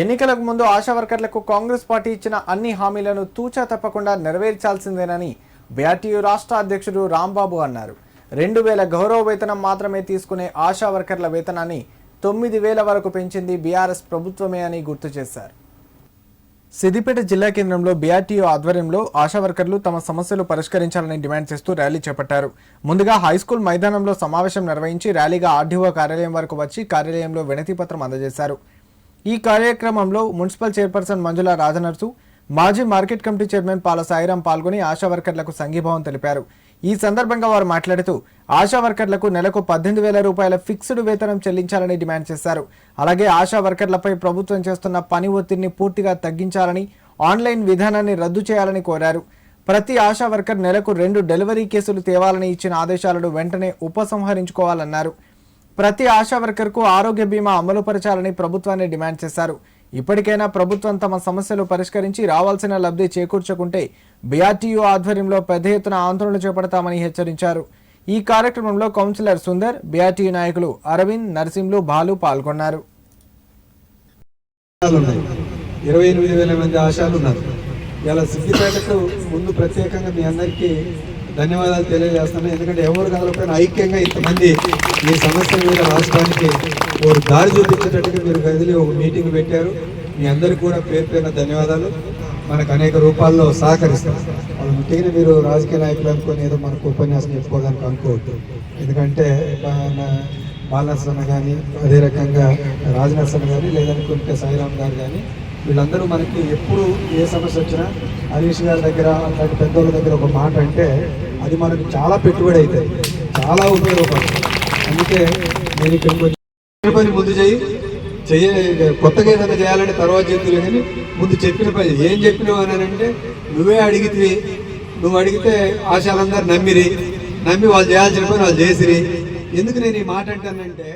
ఎన్నికలకు ముందు ఆశా వర్కర్లకు కాంగ్రెస్ పార్టీ ఇచ్చిన అన్ని హామీలను తూచా తప్పకుండా నెరవేర్చాల్సిందేనని బీఆర్టీయూ రాష్ట్ర అధ్యక్షుడు రాంబాబు అన్నారు. రెండు వేల గౌరవ వేతనం మాత్రమే తీసుకునే ఆశా వర్కర్ల వేతనాన్ని తొమ్మిది వేల వరకు పెంచింది బీఆర్ఎస్ ప్రభుత్వమే అని గుర్తు చేశారు. సిద్దిపేట జిల్లా కేంద్రంలో బీఆర్టీఓ ఆధ్వర్యంలో ఆశా వర్కర్లు తమ సమస్యలు పరిష్కరించాలని డిమాండ్ చేస్తూ ర్యాలీ చేపట్టారు. ముందుగా హైస్కూల్ మైదానంలో సమావేశం నిర్వహించి ర్యాలీగా ఆర్డీఓ కార్యాలయం వరకు వచ్చి కార్యాలయంలో వినతిపత్రం అందజేశారు. ఈ కార్యక్రమంలో మున్సిపల్ చైర్పర్సన్ మంజుల రాజనర్సు మాజీ మార్కెట్ కమిటీ చైర్మన్ పాల సాయిరాం పాల్గొని ఆశా వర్కర్లకు సంఘీభావం తెలిపారు. ఈ సందర్భంగా వారు మాట్లాడుతూ ఆశా వర్కర్లకు నెలకు పద్దెనిమిది వేల రూపాయల ఫిక్స్డ్ వేతనం చెల్లించాలని డిమాండ్ చేశారు. అలాగే ఆశా వర్కర్లపై ప్రభుత్వం చేస్తున్న పని ఒత్తిడిని పూర్తిగా తగ్గించాలని ఆన్లైన్ విధానాన్ని రద్దు చేయాలని కోరారు. ప్రతి ఆశా వర్కర్ నెలకు రెండు డెలివరీ కేసులు తేవాలని ఇచ్చిన ఆదేశాలను వెంటనే ఉపసంహరించుకోవాలన్నారు. ప్రతి ఆశా వర్కర్కు ఆరోగ్య బీమా అమలుపరచాలని ప్రభుత్వాన్ని డిమాండ్ చేశారు. ఇప్పటికైనా ప్రభుత్వం తమ సమస్యలు పరిష్కరించి రావాల్సిన లబ్ధి చేకూర్చకుంటే బీఆర్టీయూ ఆధ్వర్యంలో పెద్ద ఎత్తున ఆందోళన చేపడతామని హెచ్చరించారు. ఈ కార్యక్రమంలో కౌన్సిలర్ సుందర్ బీఆర్టీయూ నాయకులు అరవింద్ నరసింహులు బాలు పాల్గొన్నారు. ఇరవై ఎనిమిది వేల మంది ఆశాలు ఉన్నారు ఇలా సిద్ధిపేటకు ముందు ప్రత్యేకంగా మీ అందరికీ ధన్యవాదాలు తెలియజేస్తున్నాను. ఎందుకంటే ఎవరు కదలకపోయినా ఐక్యంగా ఇంతమంది ఈ సమస్య మీద రాష్ట్రానికి ఒక దారి చూపించేటట్టుగా మీరు కదిలి ఒక మీటింగ్ పెట్టారు. మీ అందరికీ కూడా పేరు పేరున ధన్యవాదాలు. మనకు అనేక రూపాల్లో సహకరిస్తారు. వాళ్ళు ముఖ్యంగా మీరు రాజకీయ నాయకులు అనుకొని ఏదో మనకు ఉపన్యాసం చెప్పుకోవడానికి అనుకోవద్దు. ఎందుకంటే మన కానీ అదే రకంగా రాజనర్సన్న కానీ లేదనుకుంటే సాయిరామ్ గారు కానీ వీళ్ళందరూ మనకి ఎప్పుడు ఏ సమస్య వచ్చినా హరీష్ గారి దగ్గర అలాంటి పెద్దోళ్ళ దగ్గర ఒక మాట అంటే అది మనకు చాలా పెట్టుబడి అవుతుంది. చాలా ఉపయోగపడుతుంది. అందుకే నేను ఇక్కడ పని ముందు చేయి చెయ్య కొత్తగా ఏదైనా చేయాలంటే తర్వాత చెప్తులే కానీ ముందు చెప్పిన పని ఏం చెప్పినావు అని అంటే నువ్వే అడిగితే నువ్వు అడిగితే ఆశాలందరూ నమ్మిరి. నమ్మి వాళ్ళు చేయాల్సిన పని వాళ్ళు చేసిరి. ఎందుకు నేను ఈ మాట అంటానంటే